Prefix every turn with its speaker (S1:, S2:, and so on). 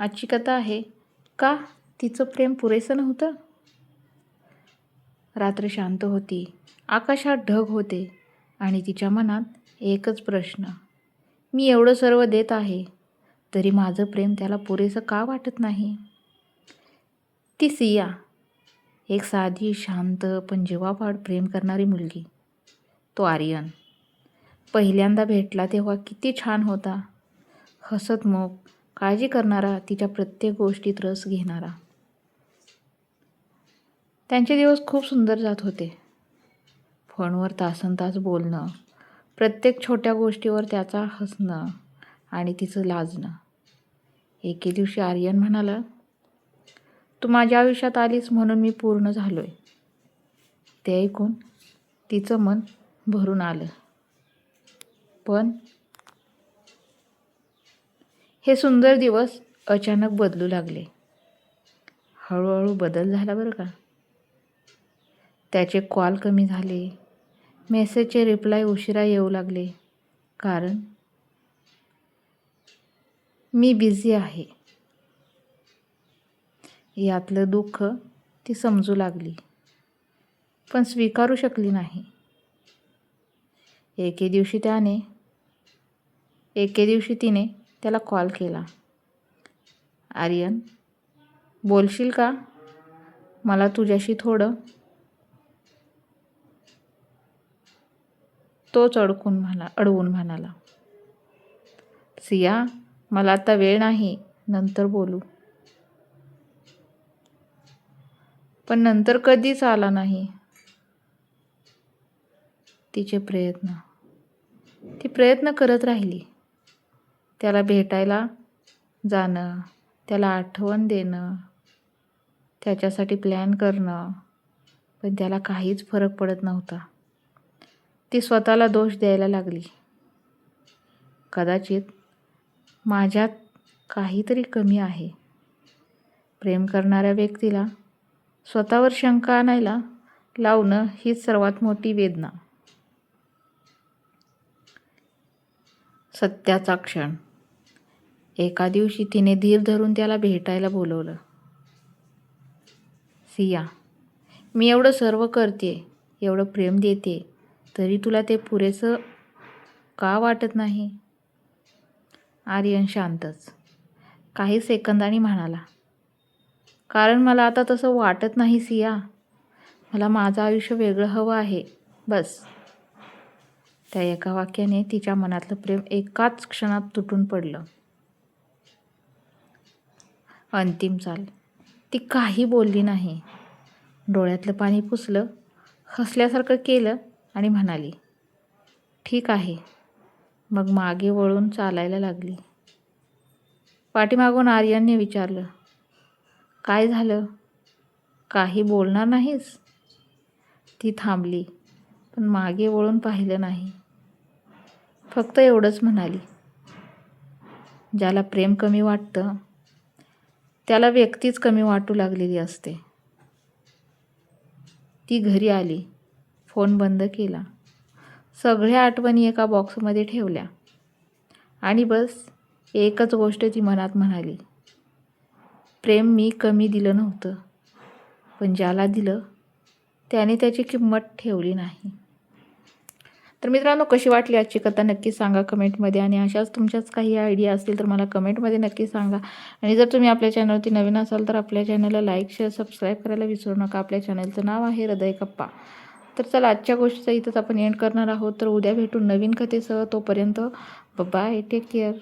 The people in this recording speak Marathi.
S1: आजची कथा आहे का तिचं प्रेम पुरेसं नव्हतं? रात्र शांत होती. आकाशात ढग होते आणि तिच्या मनात एकच प्रश्न. मी एवढं सर्व देत आहे तरी माझं प्रेम त्याला पुरेसं का वाटत नाही? ती सिया एक साधी शांत पण जीवापाड प्रेम करणारी मुलगी. तो आर्यन. पहिल्यांदा भेटला तेव्हा किती छान होता. हसतमुख काळजी करणारा तिच्या प्रत्येक गोष्टीत रस घेणारा. त्यांचे दिवस खूप सुंदर जात होते. फोनवर तासन तास बोलणं प्रत्येक छोट्या गोष्टीवर त्याचा हसणं आणि तिचं लाजणं. एके दिवशी आर्यन म्हणाला तू माझ्या आयुष्यात आलीस म्हणून मी पूर्ण झालो आहे ते ऐकून तिचं मन भरून आलं. पण हे सुंदर दिवस अचानक बदलू लागले. हळूहळू बदल झाला बरं का. त्याचे कॉल कमी झाले. मेसेजचे रिप्लाय उशिरा येऊ लागले. कारण मी बिझी आहे. यातलं दुःख ती समजू लागली. पण स्वीकारू शकली नाही. एके दिवशी त्याने एके दिवशी तिने त्याला कॉल केला. आर्यन बोलशील का? मला तुझ्याशी थोडं. तोच अडकून म्हणा अडवून म्हणाला. सिया मला आता वेळ नाही नंतर बोलू. पण नंतर कधीच आला नाही. तिचे प्रयत्न. ती प्रयत्न करत राहिली. त्याला भेटायला जाणं त्याला आठवण देणं त्याच्यासाठी प्लॅन करणं पण त्याला काहीच फरक पडत नव्हता. ती स्वतःला दोष द्यायला लागली. कदाचित माझ्यात काहीतरी कमी आहे. प्रेम करणाऱ्या व्यक्तीला स्वतःवर शंका आणायला लावणं हीच सर्वात मोठी वेदना. सत्याचा क्षण. एका दिवशी तिने धीर धरून त्याला भेटायला बोलवलं. सिया मी एवढं सर्व करते एवढं प्रेम देते तरी तुला ते पुरेसं का वाटत नाही? आर्यन शांतच. काही सेकंदांनी म्हणाला कारण मला आता तसं वाटत नाही सिया. मला माझं आयुष्य वेगळं हवं आहे. बस. त्या एका वाक्याने तिच्या मनातलं प्रेम एकाच क्षणात तुटून पडलं. अंतिम चाल. ती काही बोलली नाही. डोळ्यातलं पाणी पुसलं हसल्यासारखं केलं आणि म्हणाली ठीक आहे. मग मागे वळून चालायला लागली. पाठीमागून आर्यनने विचारलं काय झालं? काही बोलणार नाहीस? ती थांबली पण मागे वळून पाहिलं नाही. फक्त एवढंच म्हणाली ज्याला प्रेम कमी वाटतं त्याला व्यक्तीच कमी वाटू लागलेली असते. ती घरी आली. फोन बंद केला. सगळ्या आठवणी एका बॉक्समध्ये ठेवल्या. आणि बस एकच गोष्ट ती मनात म्हणाली. प्रेम मी कमी दिलं नव्हतं. पण ज्याला दिलं त्याने त्याची किंमत ठेवली नाही. तर मित्रांनो कशी वाटली आजची कथा नक्की सांगा कमेंटमध्ये आणि अशाच तुमच्याच काही आयडिया असतील तर मला कमेंटमध्ये नक्की सांगा. आणि जर तुम्ही आपल्या चॅनलवरती नवीन असाल तर आपल्या चॅनलला लाईक शेअर सबस्क्राईब करायला विसरू नका. आपल्या चॅनलचं नाव आहे हृदय कप्पा तर चला आजच्या गोष्टीचा इथंच आपण एंड करणार आहोत. तर उद्या भेटून नवीन कथेसह. तोपर्यंत बाय टेक केअर